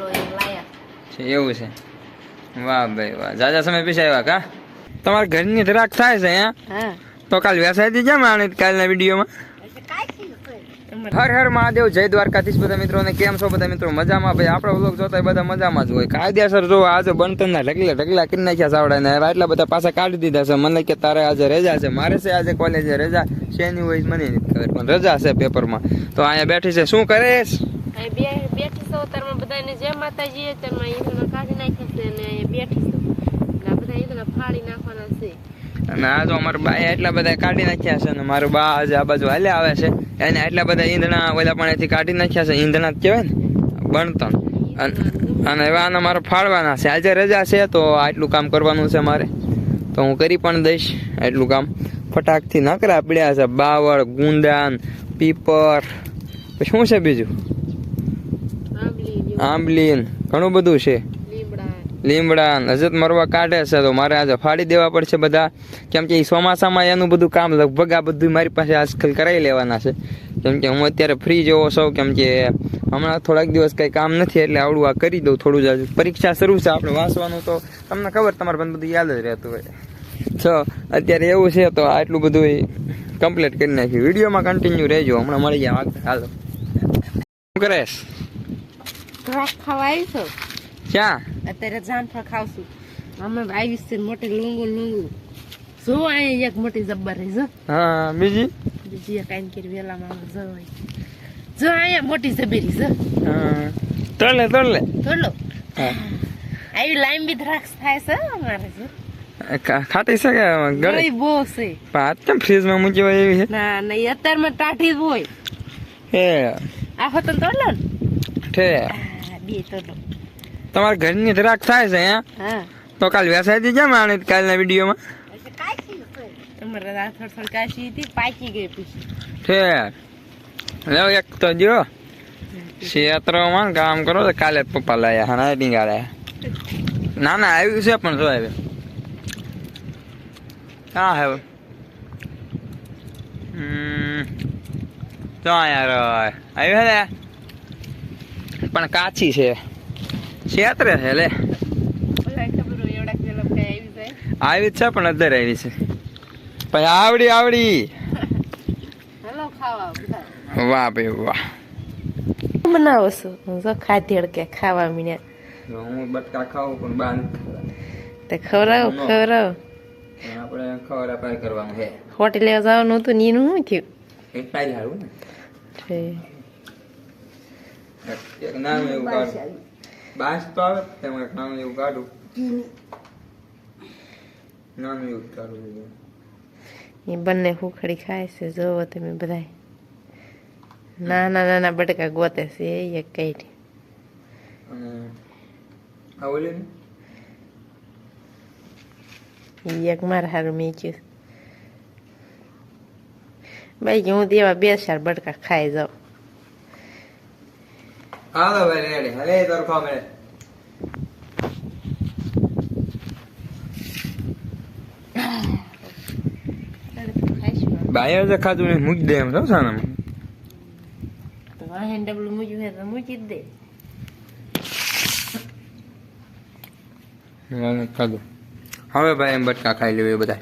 લાયા. છે એવું છે. વાહ ભાઈ વાહ. જાજા સમય પીસા આવ્યા કા? તમારા ઘરની ધરાક થાય છે હા? તો કાલ વ્યવસાયથી કેમ આણે કાલના વિડીયોમાં? હર હર મહાદેવ જય દ્વારકાધીશ બધા મિત્રોને. કેમ છો બધા મિત્રો? મજામાં? ભાઈ આપણો વ્લોગ જોતા બધા મજામાં જ હોય. કાયદેસર જો આજે બનતરના ઢગલા ઢગલા કરી નાખ્યા સાવડાને ને એટલા બધા પાછા કાઢી દીધા છે. મને કે તારે આજે રજા છે. મારે છે આજે કોલેજે રજા. શેની હોય મને નથી ખબર પણ રજા છે પેપરમાં. તો અહીંયા બેઠી છે. શું કરેશ અહીં બે બેઠી છો તારમાં બધાને જય માતાજી તારમાં ઈંધણા કાઢી નાખ્યા છે અને અહીં બેઠી અને આ બધા ઈંધણા ફાડી નાખવાના છે. અને આ તો અમારા બા એટલા બધા કાઢી નાખ્યા છે અને મારું બા આજે આ બાજુ હાલ્યા આવે છે. એને એટલા બધા ઈંધણા ઓલા પાણીથી કાઢી નાખ્યા છે, ઈંધણા જ કહેવાય ને, બણતણ. અને- એવા આના મારે ફાળવાના છે. આજે રજા છે તો આટલું કામ કરવાનું છે મારે. તો હું કરી પણ દઈશ એટલું કામ. ફટાકથી નકરા પડ્યા છે, બાવળ, ગુંદાન, પીપર. પછી શું છે બીજું? આંબલીન ઘણું બધું છે. લીમડા. નજત મરવા કાઢે છે તો મારે આજે ફાડી દેવા પડશે બધા. કેમ કે ચોમાસામાં એનું બધું કામ લગભગ આ બધું મારી પાસે આજકાલ કરાવી લેવાના છે. કેમ કે હું અત્યારે ફ્રી જેવો છું કેમ કે હમણાં થોડાક દિવસ કંઈ કામ નથી એટલે આવડું આ કરી દઉં થોડું જ પરીક્ષા શરૂ છે આપણે વાંચવાનું તો તમને ખબર તમારે પણ બધું યાદ જ રહેતું હોય. તો અત્યારે એવું છે તો આટલું બધું કમ્પ્લીટ કરી નાખ્યું. વિડીયોમાં કન્ટિન્યુ રહેજો. હમણાં મળી ગયા હાલો. શું કરેશ ઘાસ ખાવા આવી છો ક્યાં? અત્યારે જામફળ ખાવશું. અમે આવીશ છે મોટી લુંગુ લુંગુ. જો અહીંયા એક મોટી જબ્બર રહી જો. હા બીજી? બીજી એક આઈને કેરી વેલામાં જો અહીં. જો અહીંયા મોટી જબેરી જો. હા. તરલે થોડો હા. આવી લાંબી દ્રાક્ષ થાય છે અમારે જો. ખાતી ખાટી છે કે ગળી? બહુ છે. પાત કેમ ફ્રીજમાં મૂકી હોય એવી છે ના નહીં અત્યારમાં ટાઢી જ હોય. હે. આ હતો તોડલો ને. ઠે તમારા ઘરની ધરાક થાય છે હે? તો કાલ વ્યવસાયથી કેમ આણે કાલના વિડીયોમાં. તમારે આ થોડી થોડી કાશી હતી પાકી ગઈ પછી. ઠે લેવો એક તો જો. ક્ષેત્રમાં કામ કરો તો કાલે પપ્પા લાયા હા નાઇટિંગ લાયા ના ના આવ્યું છે પણ જો આવ્યું હા હવે. હમ. તો યાર આવ્યું હે ને? પણ કાચી છે. ક્ષેત્રે છે લે. ખબર હોય એવડા આવી જાય. આવી જ છે પણ અધર આવી છે. પછી આવડી આવડી. હેલો ખાવા બધા. વાહ ભાઈ વાહ. બનાવો છો? જો ખાધેડ કે ખાવા મીને. હું બટકા ખાઉં પણ બાંધ તે ખવરાવ ખવરાવ આપણે ખબર આપણે કરવાનું છે. હોટેલે જવાનું હતું ને એનું શું થયું? એટલા જ સારું ને. છે. એક નામ એવું કાઢું બાંસ તો આવે તેમાં એક નામ એવું કાઢું નામ એવું કાઢું એ બંને હુખડી ખાય છે જોવો તમે બધા નાના નાના બટકા ગોતે છે એ એક કઈ ઓલી ને? એક મારા હારું મેચ્યું ભાઈ કે હું તેવા બે ચાર બટકા ખાઈ જાઉં. હાલો ભાઈ રેડી હવે તરફો મળે બાય જ ખાધું ને મૂકી દે એમ તો સાનામાં વાહન ડબલું મૂક્યું હોય તો મૂકી જ દે ખાધું હવે ભાઈ એમ બટકા ખાઈ લેવું બધા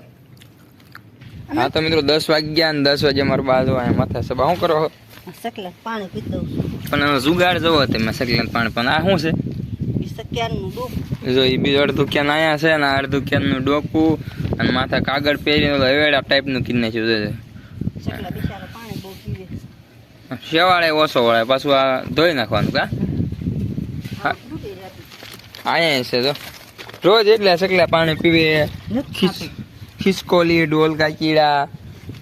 હા તો મિત્રો દસ વાગ્યા ને દસ વાગે મારા બાજુ માથા સભા શું કરો છો? સકલા પાણી પી દઉં પણ હવે જુગાડ જવો તમે સકલન પાણી પણ આ શું છે? જો એ બીજું અડધું ક્યાંન આયા છે અને અડધું ક્યાંનું ડોકું અને માથા કાગળ પહેરીને હવેડા ટાઈપનું કીધી નાખ્યું છે શેવાળે ઓછો વળે પાછું આ ધોઈ નાખવાનું કા? હા. અહીંયા છે તો રોજ એટલે સકલા પાણી પીવે. ખિસકોલી ડોલ કાકીડા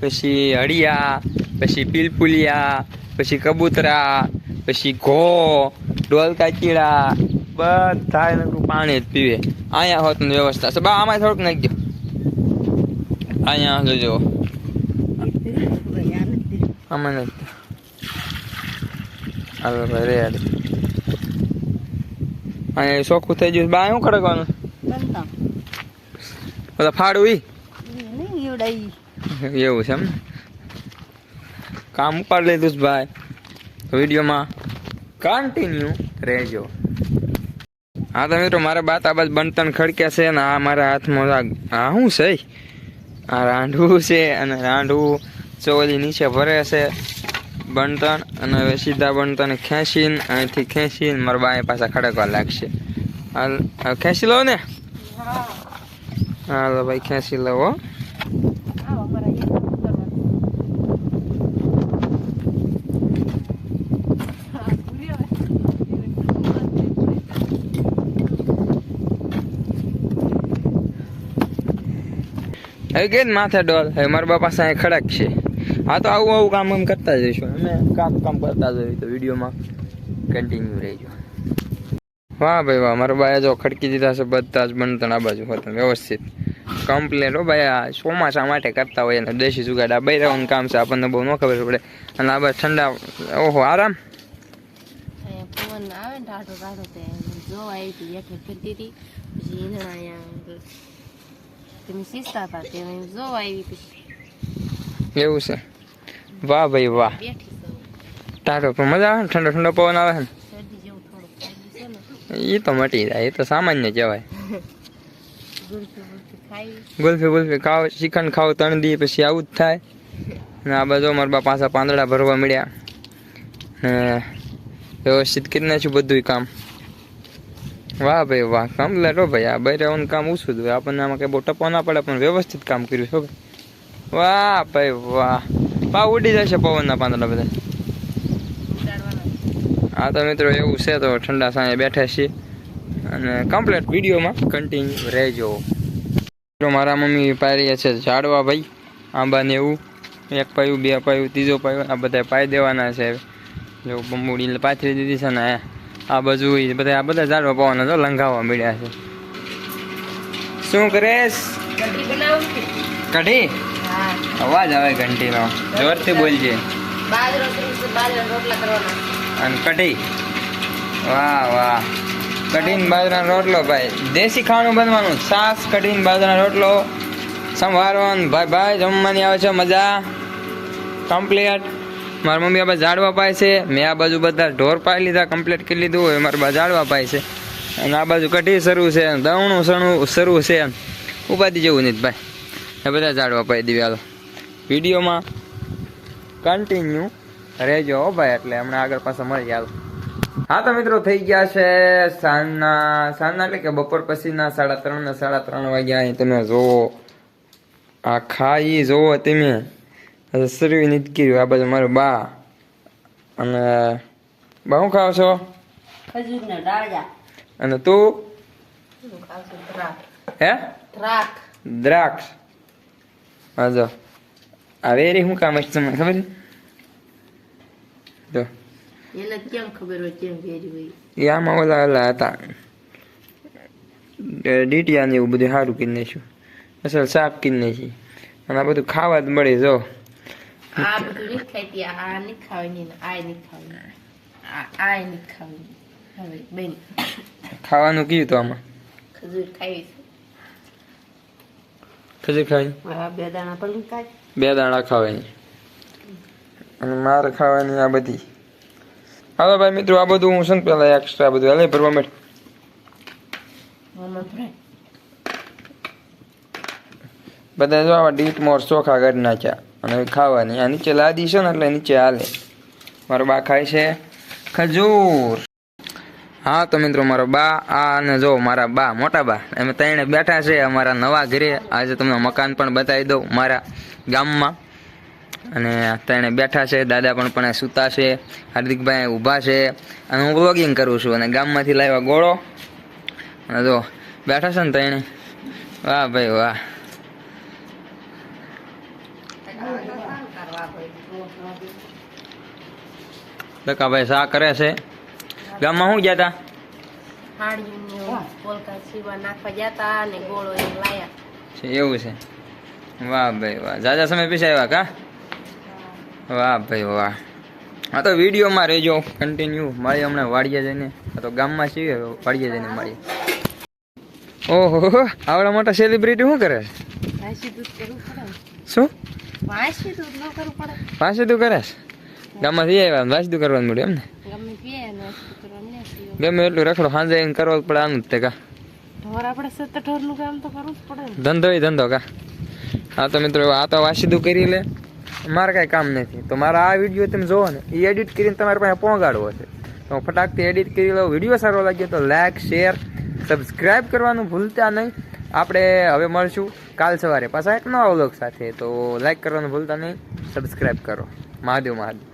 પછી હળિયા પછી પીલપુલિયા પછી કબૂતરા પછી ઘો ડોલ કાકીડા બધા એનું પાણી જ પીવે અહીંયા હોત વ્યવસ્થા છે બા આમાં થોડુંક નાખી દો અહીંયા જોજો. આમાં નાખી હાલો ભાઈ રેડ અહીંયા ચોખ્ખું થઈ ગયું બા શું બનતા. બધા ફાડું ઈ. એવું છે એમ ને? કામ ઉપાડી લીધું છે ભાઈ. વિડીયોમાં કન્ટિન્યુ રહેજો. હા તો મિત્રો મારા બાત આ બાદ બનતન ખડક્યા છે ને આ મારા હાથમાં આ શું છે? આ રાંઢવું છે અને રાંઢવું ચોલી નીચે ભરે છે. બનતન અને હવે સીધા બનતન ખેંચીને અહીંથી ખેંચીને મારા બાએ પાછા ખડકવા લાગશે. હાલ ખેંચી લો ને. હાલો ભાઈ ખેંચી લો હો આવો મારા એક કરવા હવે કે માથે ડોલ? હવે મારા બાપા પાસે ખડક છે. હા તો આવું આવું કામ આમ કરતા જઈશું અમે કામ કામ કરતા જઈએ તો વિડીયોમાં કન્ટિન્યુ રહેજો. વાહ ભાઈ વાહ, મારા બાયા જો ખડકી દીધા છે બધા જ બનતણ આ બાજુ હોતા વ્યવસ્થિત. કમ્પ્લેટ હો ભાઈ, આ ચોમાસા માટે કરતા હોય અને દેશી જુગાડ આ બૈરાઓનું કામ છે, આપણને બહુ ન ખબર પડે. અને આ બાજુ ઠંડા, ઓહો, આરામ? આવે ને ટાઢો ટાઢો તે, જોવા આવી હતી એક ફરતી હતી. પછી ઈંધણ અહીંયા તમે શીખતા હતા તે જોવા આવી પછી એવું છે. વાહ ભાઈ વાહ. તારો પણ મજા આવે ને? ઠંડો ઠંડો પવન આવે ને? એ તો? મટી જાય એ તો સામાન્ય કહેવાય. ગુલફી ગુલફી ખાવ ચિકન ખાવ ત્રણ દી પછી આવું જ થાય. ને આ બાજુ મારા બા પાછા પાંદડા ભરવા મળ્યા. ને વ્યવસ્થિત કરી નાખ્યું બધું કામ. વાહ ભાઈ વાહ, કામ લેટો ભાઈ, આ બૈરાઓનું કામ ઓછું હતું આપણને આમાં કંઈ બહુ ટપો ના પડે, પણ વ્યવસ્થિત કામ કર્યું છે ભાઈ. વાહ ભાઈ વાહ. પા ઉડી જશે પવનના પાંદડા બધા. હા તો મિત્રો એવું છે તો ઠંડા સાંજે બેઠા છીએ. અને કમ્પ્લેટ વિડીયોમાં કન્ટિન્યુ રહેજો. મિત્રો મારા મમ્મી પારી છે ઝાડવા ભાઈ આંબા ને એવું. એક પાયું, બે પાયું, ત્રીજો પાયું, આ બધા પાઈ દેવાના છે. જો બંબુડી પાથરી દીધી છે ને આ બાજુ બધા આ બધા ઝાડવા પવન તો લંઘાવા મળ્યા છે. શું કરેશ? કઢી અવાજ આવે ઘંટીનો. જોરથી બોલજે. કરી અને કઢી. વાહ વાહ. કઢીને બાજરાનો રોટલો ભાઈ. દેશી ખાવાનું બનવાનું. સાસ કઢીને બાજરાનો રોટલો. સંભાળવાનું ભાઈ ભાઈ જમવાની આવે છે મજા. કમ્પ્લીટ મારા મમ્મી આ ઝાડવા પાય છે. મેં આ બાજુ બધા ઢોર પાઈ લીધા કમ્પ્લીટ કરી લીધું હોય, મારા બા ઝાડવા પાય છે. અને આ બાજુ કઢી શરૂ છે દવણું સણું શરૂ છે ઉપાધિ જેવું નહીં ભાઈ. એ બધા ઝાડવા પાઈ દીધી, હાલો. વિડીયોમાં કન્ટિન્યુ રહેજો હો ભાઈ, એટલે હમણાં આગળ પાછા મળી હાલો. હા તો મિત્રો, થઈ ગયા છે સાંજના સાંજના એટલે કે બપોર પછીના સાડા ત્રણ ને સાડા ત્રણ વાગ્યા અહીં તમે જોવો આ ખાઈ જોવો તમે. શરીર નથી કર્યું આ બાજુ મારું બા. અને બા શું ખાવ છો? અને તું? હું છું દ્રાક્ષ. હા? જો. આ વેરી શું કામ છે તમને ખબર છે? જો. એને કેમ ખબર હોય કેમ વેરી હોય? એ આમાં ઓલા ઓલા હતા. ડીટિયા ને એવું બધું સારું કરી નાખ્યું. અસલ સાફ કરી નાખી. અને આ બધું ખાવા જ મળે જો. આ બધું નહીં ખાઈતી આ નહીં ખાવાની ને આ નહીં ખાવાની આ આ નહીં ખાવાની હવે બેન ખાવાનું કયું તો આમાં? ખજૂર ખાવી ખજૂર ખાવી બે દાણા પણ કાઢ બે દાણા ખાવાની. અને મારે ખાવાની આ બધી. હાલો ભાઈ મિત્રો આ બધું હું શું પેલા એક્સ્ટ્રા બધું. હાલે ભરવા માટે બધા જો આવા ડીટ મોર ચોખા કરી નાખ્યા. અને ખાવાની. આ નીચે લાદી છે ને એટલે નીચે હાલે. મારો બા ખાય છે. ખજૂર. હા તો મિત્રો, મારો બા, આ અને જો મારા બા, મોટા બા. અમે ત્રણે બેઠા છે અમારા નવા ઘરે. આજે તમને મકાન પણ બતાવી દઉં મારા ગામમાં. અને ત્રણે બેઠા છે, દાદા પણ પણ સૂતા છે, હાર્દિકભાઈ ઊભા છે. અને હું બ્લોગિંગ કરું છું અને ગામમાંથી લાવ્યા ગોળો. અને જો બેઠા છે ને ત્રણે. વાહ ભાઈ વાહ. લકાભાઈ શા કરે છે? ગામમાં શું ગયા તા? હાડીયું પોલકા જતા અને ગોળો એક લાયા. છે એવું છે. વાહ ભાઈ વાહ. જાજા સમય પીછા આવ્યા કા? વાહ ભાઈ વાહ. હા તો વિડીયોમાં રહેજો કન્ટિન્યુ મળીએ હમણાં વાડીએ જઈને આ તો ગામમાં છીએ વાડીએ જઈને મળીએ ઓહો આવડા મોટા સેલિબ્રિટી શું કરે? શું? વાંસી તું કરે ગામમાં જઈ આવ્યા વાંસી તું કરવાનું મળ્યું એમ ને? ગમે એટલું રખડો સાંજે આવીને કરવો પડે આનું તે કા. ધંધો એ ધંધો કા. હા તો મિત્રો આ તો વાસીદું કરી લે. મારે કાંઈ કામ નથી. તો મારા આ વીડિયો તમે જોવો ને એ એડિટ કરીને તમારે પાસે પહોંચાડવો છે. તો ફટાકથી એડિટ કરી લો વીડિયો સારો લાગ્યો તો લાઇક શેર સબસ્ક્રાઈબ કરવાનું ભૂલતા નહીં. આપણે હવે મળશું કાલ સવારે પાછા એક નવા વ્લોગ સાથે. તો લાઇક કરવાનું ભૂલતા નહીં. સબસ્ક્રાઈબ કરો. મહાદેવ મહાદેવ